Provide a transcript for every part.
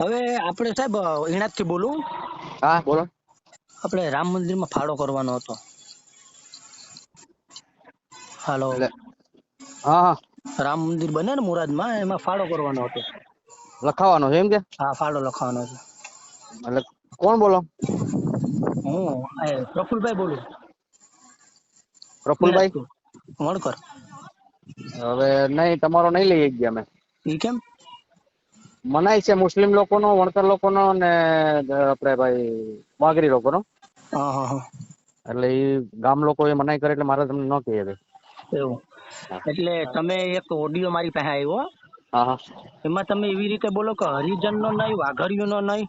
હવે આપણે સાહેબથી બોલું? હા બોલો. આપણે રામ મંદિરમાં ફાળો કરવાનો હતો. હાલો. હા રામ મંદિર બને ને મુરાદમાં એમાં ફાળો કરવાનો હતો. લખાવાનો છે એમ કે? હા ફાળો લખવાનો છે. એટલે કોણ બોલો? હું પ્રફુલભાઈ બોલું. પ્રફુલભાઈ? વણકર. હવે નહીં તમારો નહીં લઈ ગયા અમે. ઈ કેમ? મનાય છે મુસ્લિમ લોકોનો વણકર લોકોનો ને આપણે ભાઈ વાઘરી લોકોનો. એટલે એ ગામ લોકો એ મનાઈ કરે એટલે મારે તમને ન કહીએ એવું. એટલે તમે એક ઓડિયો મારી પાસે આવ્યો એમાં તમે એવી રીતે બોલો કે હરિજન નો નહીં વાઘરિયો નો નહીં.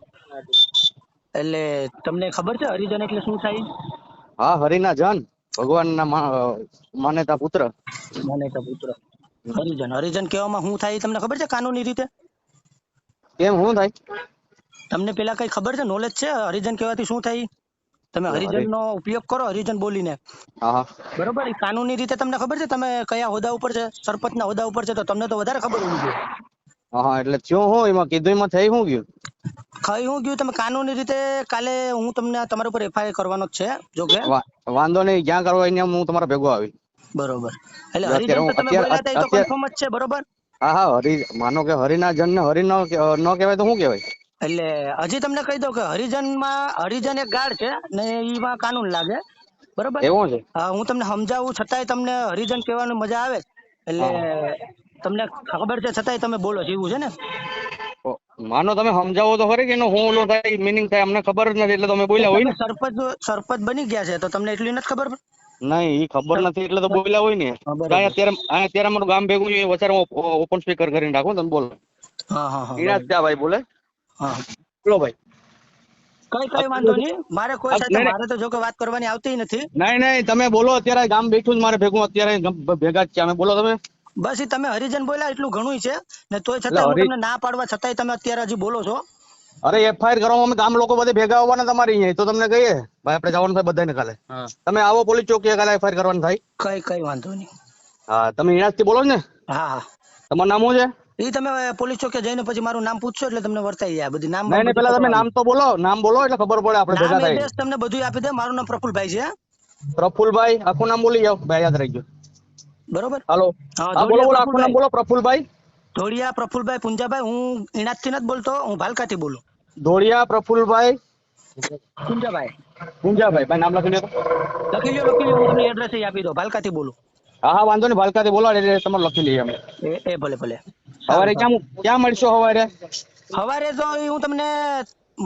એટલે તમને ખબર છે હરિજન એટલે શું થાય? હા હરિના જન ભગવાનના માનેતા પુત્ર. માનેતા પુત્ર. હરિજન. હરિજન કહેવામાં શું થાય તમને ખબર છે કાનૂની રીતે? કેમ શું થાય? તમને પેલા કઈ ખબર છે? નોલેજ છે? હરિજન કહેવાથી શું થાય? તમે હરિજન નો ઉપયોગ કરો હરિજન બોલીને. હા હા. બરોબર? કાનૂની રીતે તમને ખબર છે? તમે કયા હોદ્દા ઉપર છે? સરપંચ ના હોદ્દા ઉપર છે? તો તમને તો વધારે ખબર હોવી જોઈએ. હા હા એટલે થયું હું એમાં કીધું એમાં થઈ શું ગયું? થઈ હું ગયું? તમે કાનૂની રીતે કાલે હું તમને તમારા ઉપર એફઆઈઆર કરવાનો જ છે જો કે. વાંધો નહીં જ્યાં કરવા હું તમારા ભેગો આવી બરોબર. એટલે હરિજન તો તમે બોલ્યા હતા એ તો કન્ફર્મ જ છે બરોબર? હા હા હરિ માનો કે હરિના જન ને હરિ ન કહેવાય તો શું કહેવાય? એટલે હજી તમને કહી દઉં કે હરિજનમાં હરિજન એક ગાઢ છે ને એમાં કાનૂન લાગે. બરોબર? એવું છે? હા હું તમને સમજાવું છતાંય તમને હરિજન કહેવાની મજા આવે. એટલે તમને ખબર છે છતાંય તમે બોલો છો એવું છે ને? માનો તમે સમજાવો તો ખરી કે એનો હું ઓલો થાય મિનિંગ થાય અમને ખબર જ નથી એટલે તમે બોલ્યા હોય ને? સરપંચ સરપંચ બની ગયા છે તો તમને એટલી નથી ખબર નહીં ઈ ખબર નથી એટલે તો બોલ્યા હોય ને. કાંઈ અત્યારે આ અત્યારે અમારું ગામ ભેગું છે વચારે ઓપન સ્પીકર કરીને રાખો તમે બોલો. હા હા ભાઈ બોલે. હા. બોલો ભાઈ. કઈ કઈ વાંધો નહીં. મારે કોઈ સાથે. મારે તો જો કે વાત કરવાની આવતી નથી. નહીં નહીં તમે બોલો અત્યારે ગામ બેઠું જ મારે ભેગું અત્યારે ભેગા જ છે અમે. બોલો તમે. બસ તમે હરિજન બોલ્યા એટલું ઘણું છે. ને તોય છતાં તમને ના પાડવા છતાંય તમે અત્યારે હજી બોલો છો. અરે એફઆઈઆર કરવામાં અમે ગામ લોકો બધે ભેગા આવવાના તમારી અહીંયા. તો તમને કહીએ ભાઈ આપણે જવાનું થાય બધાને કાલે. તમે આવો પોલીસ ચોકીએ કાલે એફઆઈઆર કરવાનું થાય. કઈ કઈ વાંધો નહીં. હા તમે ઈરાજથી બોલો ને. હા તમારું નામ શું છે? એ તમે પોલીસ ચોકે જઈને પછી મારું નામ પૂછશો એટલે તમને વર્તાઈ જાય. બધું નામ નહીં પેલા તમે નામ તો બોલો. નામ બોલો એટલે ખબર પડે આપણે ભેગા થાય. તમને બધું આપી દે. મારું નામ પ્રફુલભાઈ છે પ્રફુલભાઈ આખું નામ બોલી જાઓ. ભાઈ યાદ રાખજો. બરોબર? હાલો. હા બોલો બોલો આખું નામ બોલો પ્રફુલભાઈ. ધોળિયા પ્રફુલભાઈ પુંજાભાઈ હું ઇણાજથી નથી બોલતો હું ભાલકાથી બોલું. ધોળિયા પ્રફુલભાઈ? પુંજાભાઈ. પુંજાભાઈ ભાઈ નામ લખી લો લખી લો લખી લો હું તમને એડ્રેસ આપી દો ભાલકાથી બોલું. હા હા વાંધો નહીં ભાલકાથી બોલો એટલે તમારે લખી લઈએ અમે. એ ભલે ભલે. સવારે ક્યાં ક્યાં મળશો સવારે? સવારે તો હું તમને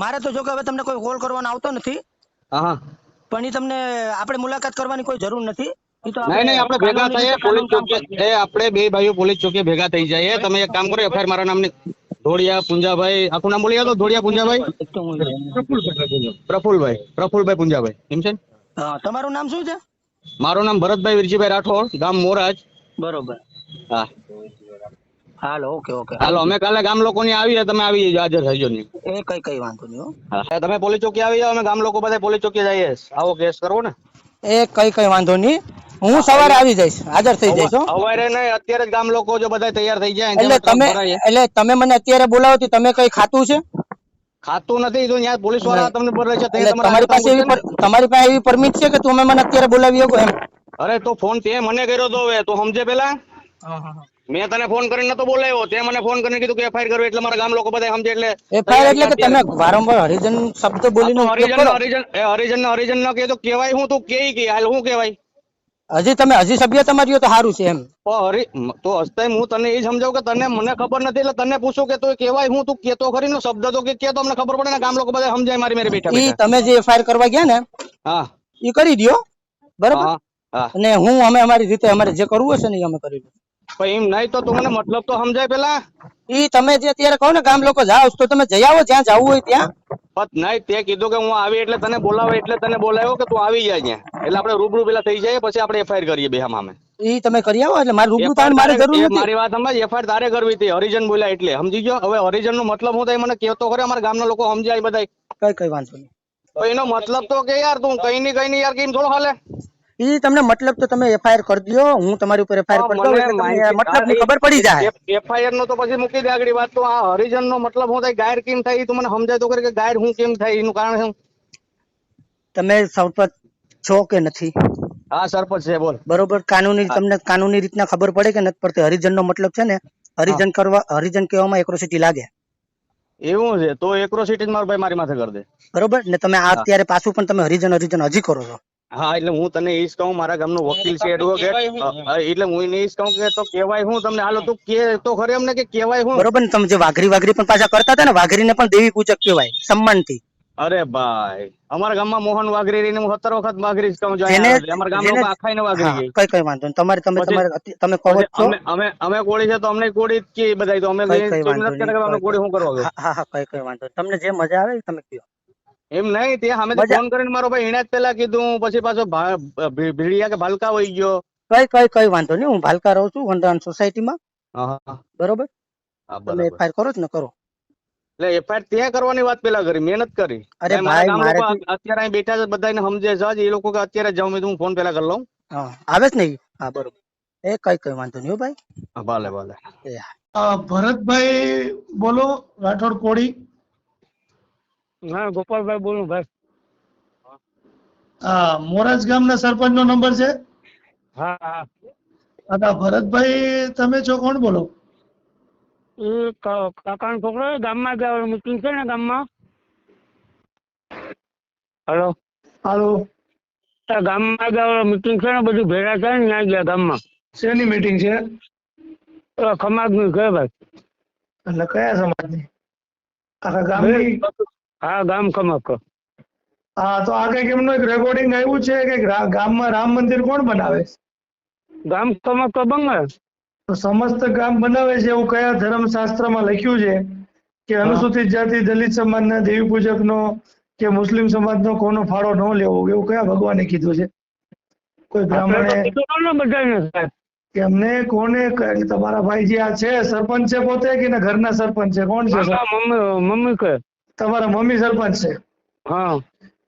મારે તો જો કે હવે તમને કોઈ કોલ કરવાનો આવતો નથી. હા. પણ એ તમને આપણે મુલાકાત કરવાની કોઈ જરૂર નથી. નહીં નહીં આપણે ભેગા કાનૂની થઈએ રીતે પોલીસ કાનૂન કામ ચોકી એ આપણે બે ભાઈઓ પોલીસ ચોકી ભેગા થઈ જઈએ તમે એક કામ કરો એફઆઈઆર મારા નામની ધોળિયા પુંજાભાઈ. આખું નામ બોલી તો ધોળિયા પુંજાભાઈ. એક તો હું પ્રફુલભાઈ પ્રફુલભાઈ પુંજાભાઈ. એમ છે ને? હા તમારું નામ શું છે? મારું નામ ભરતભાઈ વિરજીભાઈ રાઠોડ ગામ મોરાજ. બરોબર. હા. Hello okay okay. હાલો અમે કાલે ગામ લોકોની આવીએ તમે આવી જજો હાજર થઈજો નહીં. એ કઈ કઈ વાંધો નહીં હો. હા તમે પોલીસ ચોકી આવી જાઓ અમે ગામ લોકો બધા પોલીસ ચોકી જઈએ. આવો કેસ કરવો ને. એ કઈ કઈ વાંધો નહીં. હું સવારે આવી જઈશ. હાજર થઈ જઈશ સવારે નહીં અત્યારે ગામ લોકો જો બધા તૈયાર થઈ જાય એટલે તમે એટલે તમે મને અત્યારે બોલાવો તો તમે કઈ ખાતું છે? ખાતું નથી તો ત્યાં પોલીસવાળા તમને બોલે છે તમારે પાસે એવી તમારી પાસે એવી પરમિટ છે કે તમે મને અત્યારે બોલાવી શકો એમ? અરે તો ફોન તે મને કર્યો તો હવે તું સમજે પેલા? મેં તને ફોન કરીને નતો બોલાવ્યો તે મને ફોન કરીને કીધું કે એફઆઈઆર કરવી એટલે મારા ગામ લોકો બધા સમજે એટલે એફઆઈઆર એટલે કે તમે વારંવાર હરિજન શબ્દ બોલીને હરિજન હરિજન હરિજન ને હરિજન ન કહે તો કેવાય હું તું કે કે હાલ હું કેવાય હજી તમે હજી સભ્ય તમારી તો સારું છે એમ. હરી તો હસ્તે હું તને એ સમજાવું કે તને મને ખબર નથી એટલે તને પૂછું કે તું કેવાય હું તું કેતો ખરી નો શબ્દ તો કે કે તો અમને ખબર પડે ને ગામ લોકો બધા સમજાય મારી મેરે બેઠા ઈ તમે જે એફઆઈઆર કરવા ગયા ને હા. ઈ કરી દ્યો બરાબર? અને હું અમે અમારી રીતે અમારે જે કરવું હશે ને અમે કરી દઉં પણ એમ નહીં તો તું મને મતલબ તો સમજાય પેલા. ઈ તમે જે અત્યારે કહો ને ગામ લોકો જાઓ તો તમે જઈ આવો જ્યાં જવું હોય ત્યાં. નહીં તે કીધું કે હું આવી એટલે તને બોલાવે એટલે તને બોલાવ્યો કે તું આવી જાય એટલે આપણે રૂબરૂ પેલા થઈ જાય પછી આપણે એફઆઈઆર કરીએ બે સામે ઈ તમે કરી આવો એટલે મારે રૂબરૂ તાણ મારે જરૂર નથી. મારી વાત સમજ એફઆઈઆર તારે કરવી હતી હરિજન બોલ્યા એટલે. સમજી ગયો? હવે હરિજન નો મતલબ હું થાય મને કહેતો ખરે અમારા ગામના લોકો સમજાય બધા કઈ કઈ વાંધો નહીં. એનો મતલબ તો કે યાર તું કઈ ની કઈ ની યાર કેમ થોડો હાલે? ઈ તમને મતલબ તો તમે એફઆઈઆર કરી દો હું તમારી ઉપર એફઆઈઆર કરી દઉં મતલબની ખબર પડી જાય. એફઆઈઆર નો તો પછી મૂકી દે આગળ વાત તો આ હરિજન નો મતલબ હું થાય ગાયર કેમ થાય એ તું મને સમજાય તો કરી કે ગાયર હું કેમ થાય એનું કારણ શું? તમે સરપંચ છો કે નથી? હા સરપંચ છે બોલ. બરોબર કાનૂની તમને કાનૂની રીતના ખબર પડે કે નથી પડતી? હરિજન નો મતલબ છે ને હરિજન કરવા હરિજન કહેવામાં એક્રોસિટી લાગે. એવું છે તો એક્રોસિટી મારો ભાઈ મારી માથે કરી દે. બરોબર ને તમે આ અત્યારે પાછું પણ તમે હરિજન હરિજન હજી કરો છો. હા એટલે હું તને એ જ કહું મારા ગામનો વકીલ છે એડવોકેટ એટલે હું એને એ જ કહું કે તો કેવાય હું તમને. હાલો તું કે તો ખરે અમને કે કહેવાય હું. બરોબર ને તમે જે વાઘરી વાઘરી પણ પાછા કરતા હતા ને વાઘરીને પણ દેવી પૂજક કહેવાય સન્માનથી. અરે ભાઈ અમારા ગામમાં મોહન વાઘરી રહીને હું સત્તર વખત વાઘરી જ કહું છું અમારા ગામમાં જેને- આખાઈને વાઘરી કઈ કઈ વાંધો નહીં. તમારે તમે તમારે તમે કહો છો. અમે અમે કોળી છે તો અમને કોળી જ કે બધાય તો. અમે અમને કોળી શું કરવા હા હા કઈ કઈ વાંધો તમને જે મજા આવે તમે કહો એમ નહીં તે સામે ફોન કરીને મારો ભાઈ એને જ પેલા કીધું પછી પાછો ભીડિયા કે ભાલકા હોય ગયો. કઈ કઈ કઈ વાંધો નહીં હું ભાલકા રહું છું વંદાવન સોસાયટીમાં. બરોબર? તમે એફઆઈઆર કરો જ ને કરો. એટલે એફઆઈઆર ત્યાં કરવાની વાત પેલા કરી મહેનત કરી. અરે ભાઈ, મારા અત્યારે અહીં બેઠા છે બધાને સમજે છે એ લોકો કે અત્યારે જાઉં મેં હું ફોન પેલા કરી લઉં. હા આવે જ નહીં. હા બરોબર. એ કઈ કઈ વાંધો નહીં ભાઈ. ભલે ભલે. ભરતભાઈ બોલો રાઠોડ કોળી. હા ગોપાલભાઈ બોલું ભાઈ. હા મોરાજ ગામના સરપંચનો નંબર છે? હા હા. ભરતભાઈ તમે છો કોણ બોલો? એ કા- કાકાનો છોકરો ગામમાં ગયા મીટિંગ છે ને ગામમાં? હલો. હાલો. ગામમાં ગયા મીટિંગ છે ને બધું ભેગા થાય ને ત્યાં ગયા ગામમાં. શેની મીટિંગ છે? એ ખમાગની છે. ભાઈ એટલે કયા સમાજની? આખા ગામની? હા ગામ ખમક. હા તો આ કંઈક એમનું એક રેકોર્ડિંગ આવ્યું છે કે રા- ગામમાં રામ મંદિર કોણ બનાવે? ગામ ખમક તો બંગાળ તો સમસ્ત ગામ બનાવે છે એવું કયા ધર્મશાસ્ત્રમાં લખ્યું છે? કે અનુસૂચિત જાતિ દલિત સમાજના દેવી પૂજકનો કે મુસ્લિમ સમાજનો કોનો ફાળો ન લેવો એવું કયા ભગવાને કીધું છે? કોઈ આપણે તો બ્રાહ્મણે કીધું ને બધાને. સાહેબ કે અમને કોને ક- એટલે તમારા ભાઈ જે આ છે સરપંચ છે પોતે કે ના ઘરના સરપંચ છે? કોણ છે સર? હા, મમ્મી મમ્મી કે. તમારા મમ્મી સરપંચ છે. હા.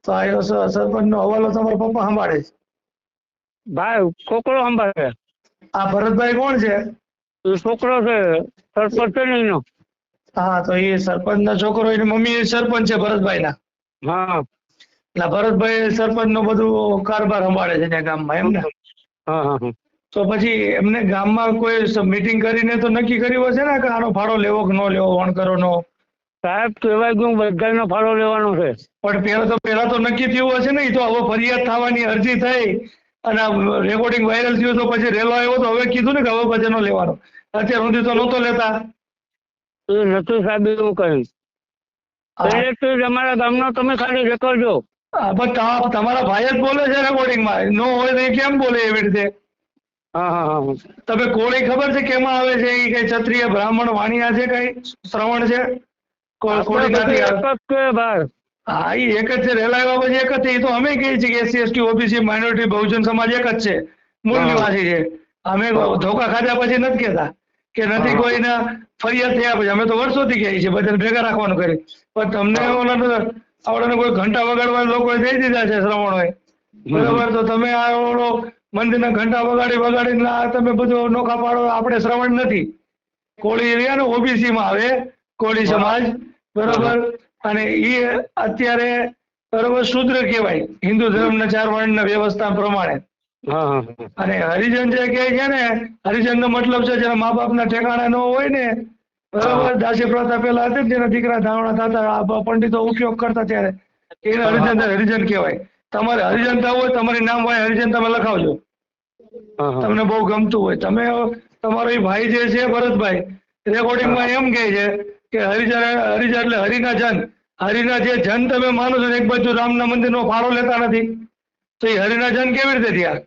તો આ સરપંચ નો હવાલો તમારા પપ્પા સંભાળે છે. ભાઈ છોકરો સંભાળે આ ભરતભાઈ કોણ છે? એ છોકરો છે સરપંચ છે ને એનો. હા તો એ સરપંચ ના છોકરો એની મમ્મી સરપંચ છે ભરતભાઈ ના હા. એટલે ભરતભાઈ સરપંચ નો બધું કારભાર સંભાળે છે ત્યાં ગામમાં એમ ને? હા હા તો પછી એમને ગામમાં કોઈ મીટિંગ કરીને તો નક્કી કર્યું હશે ને કે આનો ફાળો લેવો કે ન લેવો વણકરો નો સાહેબ કહેવાય ગયું બધાનો ફાળો લેવાનો છે. પણ પેલા તો પેલા તો નક્કી થયું હશે ને તો હવે ફરિયાદ થવાની અરજી થઈ અને રેકોર્ડિંગ વાયરલ થયું તો પછી રેલો આવ્યો તો હવે કીધું ને કે હવે પછી નો લેવાનો. અત્યાર સુધી તો નહોતો લેતા. એ નથી સાહેબ એવું કહ્યું. ડિરેક્ટર અમારા ગામનો તમે ખાલી રેકોર્ડ જો પણ તમારા ભાઈ જ બોલે છે રેકોર્ડિંગમાં નો હોય તો એ કેમ બોલે એવી રીતે? તમે કોળી ખબર છે કેમાં આવે છે? એ કઈ ક્ષત્રિય બ્રાહ્મણ વાણિયા છે કઈ? શ્રવણ છે? હા એ એક જ છે. રેલા પછી એક જ છે. એ તો અમે કહીએ છીએ કે એસસી એસટી ઓબીસી માઇનોરિટી બહુજન સમાજ એક જ છે. મૂળ. નિવાસી છે. અમે ધોકા ખાધા પછી નથી કહેતા કે નથી. કોઈને ફરિયાદ થયા પછી. અમે તો વર્ષોથી કહીએ છીએ બધા ભેગા રાખવાનું કરી. પણ તમને ઓલા આવડે કોઈ ઘંટા વગાડવા લોકોએ દઈ દીધા છે શ્રવણોએ. બરાબર? તો તમે આ ઓલો મંદિરના ઘંટા વગાડી વગાડીને આ તમે બધું નોખા પાડો આપણે શ્રવણ નથી. કોળી એરિયા ને ઓબીસી માં આવે. કોળી સમાજ બરાબર? અને એ અત્યારે બરોબર શુદ્ર કહેવાય. હિન્દુ ધર્મના ચાર વર્ણ વ્યવસ્થા પ્રમાણે. અને હરિજન જે કહે છે ને હરિજન નો મતલબ છે જેના મા બાપના ઠેકાણા ન હોય ને બરોબર દાસી પ્રથા પેલા હતી જેના દીકરા ધાવણા થતા પંડિતો ઉપયોગ કરતા ત્યારે એને હરિજન હરિજન કહેવાય. તમારે હરિજન થવું હોય તમારી નામ હોય હરિજન તમે લખાવજો. તમને બહુ ગમતું હોય. તમે તમારો એ ભાઈ જે છે ભરતભાઈ રેકોર્ડિંગમાં એમ કહે છે કે હરિજન હરિજન એટલે હરિના જન. હરિના જે જન તમે માનો છો ને એક બાજુ રામના મંદિરનો ફાળો લેતા નથી. તો એ હરિના જન કેવી રીતે થયા?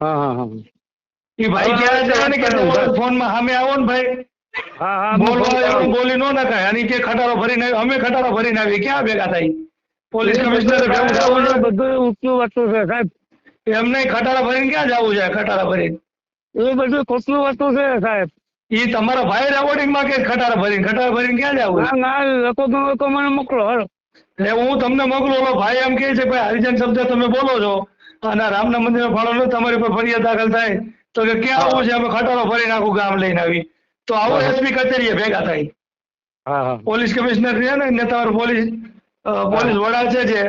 હા હા હા. એ ભાઈ ક્યાં છે ને કે ફોનમાં સામે આવો ને ભાઈ. હા હા બોલવા એવું બોલી નો નખાય. અને કે ખટારો ભરીને અમે ખટારો ભરીને આવી ક્યાં ભેગા થાય? પોલીસ કમિશનર ભેગું થવું છે બધું ઊંચું વસ્તુ છે સાહેબ. એમને ખટારા ભરીને ક્યાં જવું છે? ખટારા ભરીને. એ બધું ખોટલું વસ્તુ છે સાહેબ. એ તમારા ભાઈ રેકોર્ડિંગમાં કે ખટાર ભરીને? ખટાર ભરીને ક્યાં જવું? ના લોકો મને મોકલો હાલો. એટલે હું તમને મોકલું ઓલો ભાઈ એમ કે છે ભાઈ હરિજન શબ્દ તમે બોલો છો. અને રામના મંદિર ફાળો ન તમારી પર ફરિયાદ દાખલ થાય. તો કે ક્યાં આવું છે? અમે ખટારો ફરી નાખું ગામ લઈને આવી. તો આવો એસપી કચેરીએ ભેગા થાય. પોલીસ કમિશનર છે ને તમારું પોલીસ પોલીસ વડા છે જે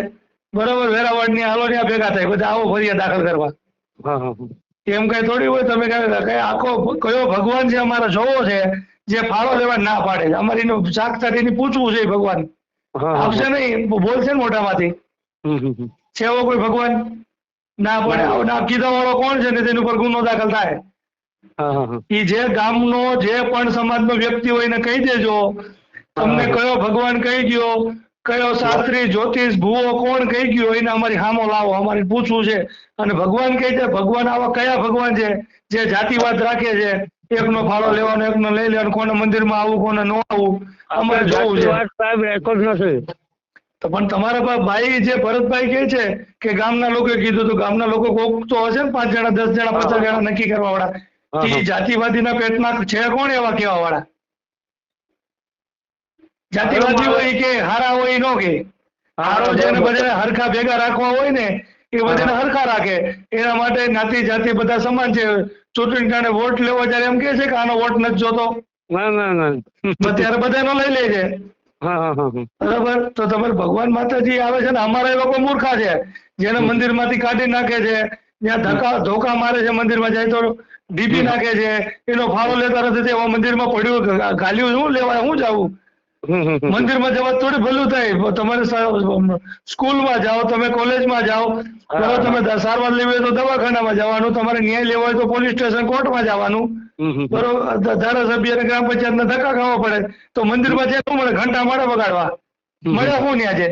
બરોબર વેરાવળની હાલો ભેગા થાય. બધા આવો ફરિયાદ દાખલ કરવા. હા હા હા. એમ કઈ થોડી હોય? તમે કઈ આખો કયો ભગવાન છે અમારે? જોવો છે. જે ફાળો લેવા ના પાડે છે. અમારે એનું સાક્ષાત એની પૂછવું છે ભગવાન. આવશે નહીં. બોલશે ને હમ. છે એવો કોઈ ભગવાન? ના પડે. ના. કીધા વાળો કોણ છે ને તેની ઉપર ગુનો દાખલ થાય? ઈ જે ગામનો જે પણ સમાજનો વ્યક્તિ હોય એને કહી દેજો. તમને કયો ભગવાન કહી ગયો? કયો શાસ્ત્રી જ્યોતિષ ભૂવો કોણ કહી ગયો એને અમારી હામો લાવો અમારે પૂછવું છે. અને ભગવાન કહે છે ભગવાન આવા કયા ભગવાન છે જે જાતિવાદ રાખે છે? એકનો ફાળો લેવાનો એકનો લઈ લેવાનો કોને મંદિરમાં આવું કોને ન આવું અમારે જોવું છે. સાહેબ રેકોર્ડ નથી. તો પણ તમારા ભાઈ જે ભરતભાઈ કહે છે કે ગામના લોકોએ કીધું તો ગામના લોકો કોક તો હશે ને પાંચ જણા દસ જણા પચાસ જણા નક્કી કરવા વાળા. એ જાતિવાદીના પેટમાં છે કોણ એવા કેવા વાળા જાતિવાદી હોય કે હારા હોય નો કે. હારો બધાને હરખા ભેગા રાખવા હોય ને એ બધાને હરખા રાખે. એના માટે જ્ઞાતિ જાતિ બધા સમાન છે. ચૂંટણી કારણે વોટ લેવો જયારે એમ કે છે કે આનો વોટ નથી જોતો. ના ના ના. ત્યારે બધાનો લઈ લે છે. બરાબર? તો તમારે ભગવાન માતાજી આવે છે ને અમારા એ લોકો મૂર્ખા છે. જેને મંદિરમાંથી કાઢી નાખે છે. જ્યાં ધક્કા ધોકા મારે છે મંદિરમાં જાય તો ડીપી નાખે છે. એનો ફાળો લેતા નથી. મંદિર મંદિરમાં પડ્યું ગાલ્યું શું લેવાય હું જવું. મંદિરમાં જવા થોડી ભલું થાય. તમારે સ્કૂલમાં જાઓ તમે કોલેજમાં જાઓ તમે સારવાર લેવી હોય તો દવાખાનામાં જવાનું તમારે ન્યાય લેવો હોય તો પોલીસ સ્ટેશન કોર્ટમાં જવાનું. બરોબર? ધારાસભ્ય અને ગ્રામ પંચાયતના ધક્કા ખાવા પડે. તો મંદિરમાં જે શું મળે? ઘંટા મળે બગાડવા મળે શું ન્યા છે.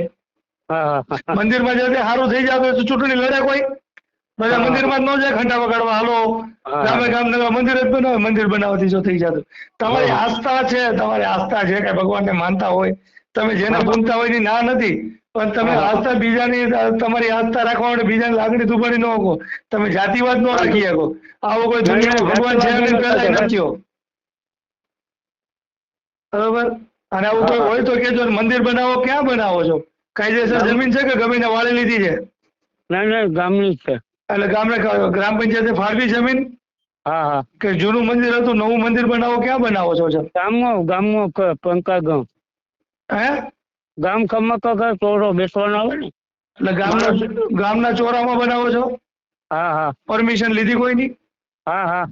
મંદિરમાં જતે સારું થઈ જાય તો ચૂંટણી લડે કોઈ? બધા. મંદિરમાં ન જાય ઘંટા વગાડવા હાલો. ગામે ગામ મંદિર જ બનાવે મંદિર બનાવતી જો થઈ જતું. તમારી આસ્થા છે તમારી આસ્થા છે કે ભગવાનને માનતા હોય. તમે જેને હા. હોય એની ના નથી પણ તમે આસ્થા બીજાની તમારી આસ્થા રાખવા માટે બીજાની લાગણી દુભાડી ન શકો. તમે જાતિવાદ ન રાખી શકો. આવો કોઈ દુનિયામાં ભગવાન છે જાતિવાદ પેલા નથી બરોબર? અને આવું કોઈ હોય તો કેજો મંદિર બનાવો ક્યાં બનાવો છો? કાયદેસર જમીન છે કે ગમીને વાળી લીધી છે? ના ના ગામની જ છે. એટલે ગામડે ગ્રામ પંચાયતે ફાળવી જમીન. હા હા. કે જૂનું મંદિર હતું નવું મંદિર બનાવો ક્યાં બનાવો છો છો? ગામમાં ગામમાં પંકા ગામ. હે? ગામ ખમક ચોરો બેસવાનો આવે ને. એટલે ગામના ગામના ચોરામાં બનાવો છો? હા હા. પરમિશન લીધી કોઈની? હા હા.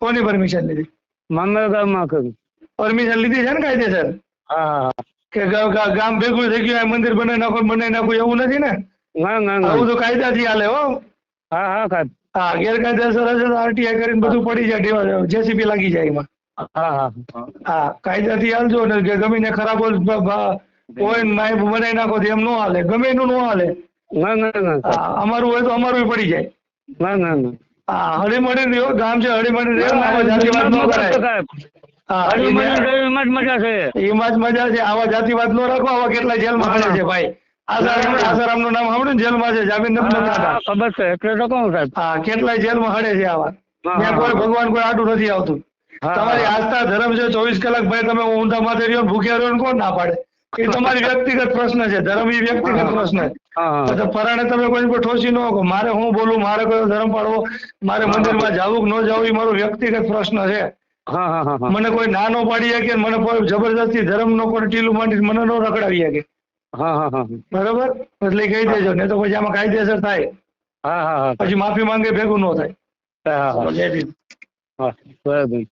કોની પરમિશન લીધી? મામલા ગામમાં કર્યું. પરમિશન લીધી છે ને કાયદેસર? હા હા કે ગામ ભેગું થઈ ગયું આ મંદિર બનાવી નાખો બનાવી નાખો એવું નથી ને? ના ના ના. આવું તો કાયદાથી હાલે હો. હા હા સાહેબ હા ગેરકાયદેસર હશે તો આરટીઆઈ કરીને બધું પડી જાય જેસીબી લાગી જાય એમાં. હા હા. હા કાયદાથી હાલજો ને કે ગમીને ખરાબ હોય નાયબ બનાવી નાખો એમ ન હાલે ગમે એનું ન હાલે. ના ના ના અમારું હોય તો અમારું પડી જાય. ના ના ના. હા હળીમળી રહ્યો ગામ છે હળીમળી રહ્યો જાતિવાદ નો કરાય. એમાં જ મજા છે. આવા જાતિવાદ નો રાખો આવા કેટલા જેલમાં માં ખડે છે ભાઈ. આસારામનું નામ સાંભળ્યું જેલમાં છે જામીન નથી ખબર છે. એટલે તો કહું સાહેબ? હા કેટલાય જેલમાં હડે છે આવા. ત્યાં કોઈ ભગવાન કોઈ આડું નથી આવતું. તમારી આસ્થા ધર્મ છે ચોવીસ કલાક ભાઈ તમે ઊંધા માથે રહ્યો ભૂખ્યા રહ્યો ને કોણ ના પાડે? એ તમારી વ્યક્તિગત પ્રશ્ન છે ધર્મ એ વ્યક્તિગત પ્રશ્ન છે. પરાણે તમે કોઈ પર ઠોસી ન મારે હું બોલું મારે કયો ધર્મ પાડવો મારે મંદિર મંદિરમાં જવું કે ન જવું એ મારો વ્યક્તિગત પ્રશ્ન છે. મને કોઈ ના નો પાડી શકે મને કોઈ જબરદસ્તી ધર્મ નો કોઈ ટીલું માંડી મને નો રખડાવી શકે. હા હા હા. બરોબર? એટલે કહી દેજો નહીં તો પછી આમાં કાયદેસર થાય. હા હા હા. પછી માફી માંગે ભેગું ન થાય. હા હા હા. બરાબર.